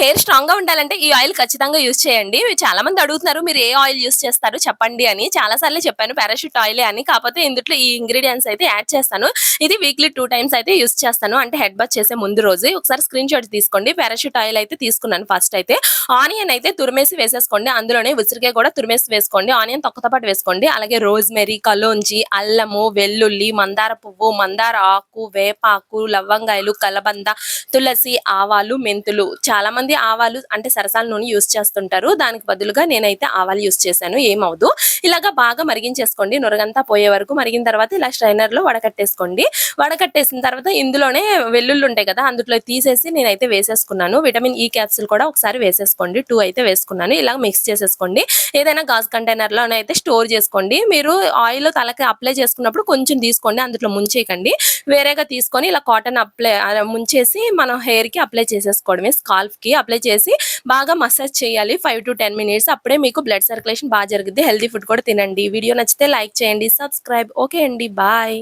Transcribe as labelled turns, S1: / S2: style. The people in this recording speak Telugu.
S1: హెయిర్ స్ట్రాంగ్గా ఉండాలంటే ఈ ఆయిల్ ఖచ్చితంగా యూస్ చేయండి. చాలా మంది అడుగుతున్నారు మీరు ఏ ఆయిల్ యూస్ చేస్తారు? చెప్పండి అని. చాలా సార్లు చెప్పాను పారాషూట్ ఆయిల్ అని. కాకపోతే ఇందులో ఈ ఇంగ్రీడియంట్స్ అయితే యాడ్ చేస్తాను. ఇది వీక్లీ టూ టైమ్స్ అయితే యూస్ చేస్తాను. అంటే హెడ్ బాత్ చేసే ముందు రోజు. ఒకసారి స్క్రీన్ షాట్ తీసుకోండి. పారాషూట్ ఆయిల్ అయితే తీసుకున్నాను ఫస్ట్ అయితే. ఆనియన్ అయితే తురిమేసి వేసేసుకోండి. అందులోనే ఉసిరికాయ కూడా తురిమేసి వేసుకోండి. ఆనియన్ తొక్కతో పాటు వేసుకోండి. అలాగే రోజ్మెరీ కలోంజి అల్లము వెల్లుల్లి మందార పువ్వు మందార ఆకు వేపాకు లవంగాయలు కలబంద తులసి ఆవాలు మెంతులు. చాలా మంది ఆవాలు అంటే సరసాల నూనె యూస్ చేస్తుంటారు. దానికి బదులుగా నేనైతే ఆవాలు యూస్ చేశాను. ఏమవుదు. ఇలాగా బాగా మరిగించేసుకోండి. నురగంతా పోయే వరకు మరిగిన తర్వాత ఇలా స్ట్రైనర్లో వడకట్టేసుకోండి. వడకట్టేసిన తర్వాత ఇందులోనే వెల్లుల్లి ఉంటాయి కదా అందులో తీసేసి నేనైతే వేసేసుకున్నాను. విటమిన్ ఈ క్యాప్సిల్ కూడా ఒకసారి వేసేసుకోండి. టూ అయితే వేసుకున్నాను. ఇలా మిక్స్ చేసేసుకోండి. ఏదైనా గాజు కంటైనర్లో అయితే స్టోర్ చేసుకోండి. మీరు ఆయిల్ తలకి అప్లై చేసుకున్నప్పుడు కొంచెం తీసుకోండి. అందులో ముంచేయకండి. వేరేగా తీసుకొని ఇలా కాటన్ అప్లై ముంచేసి మనం హెయిర్కి అప్లై చేసేసుకోవడమే. స్కాల్ఫ్కి అప్లై చేసి బాగా మసాజ్ చేయాలి. ఫైవ్ టు టెన్ మినిట్స్ అప్పుడే మీకు బ్లడ్ సర్క్యులేషన్ బాగా జరుగుద్ది. హెల్దీ ఫుడ్ కూడా తినండి. వీడియో నచ్చితే లైక్ చేయండి సబ్స్క్రైబ్ ఓకే అండి బాయ్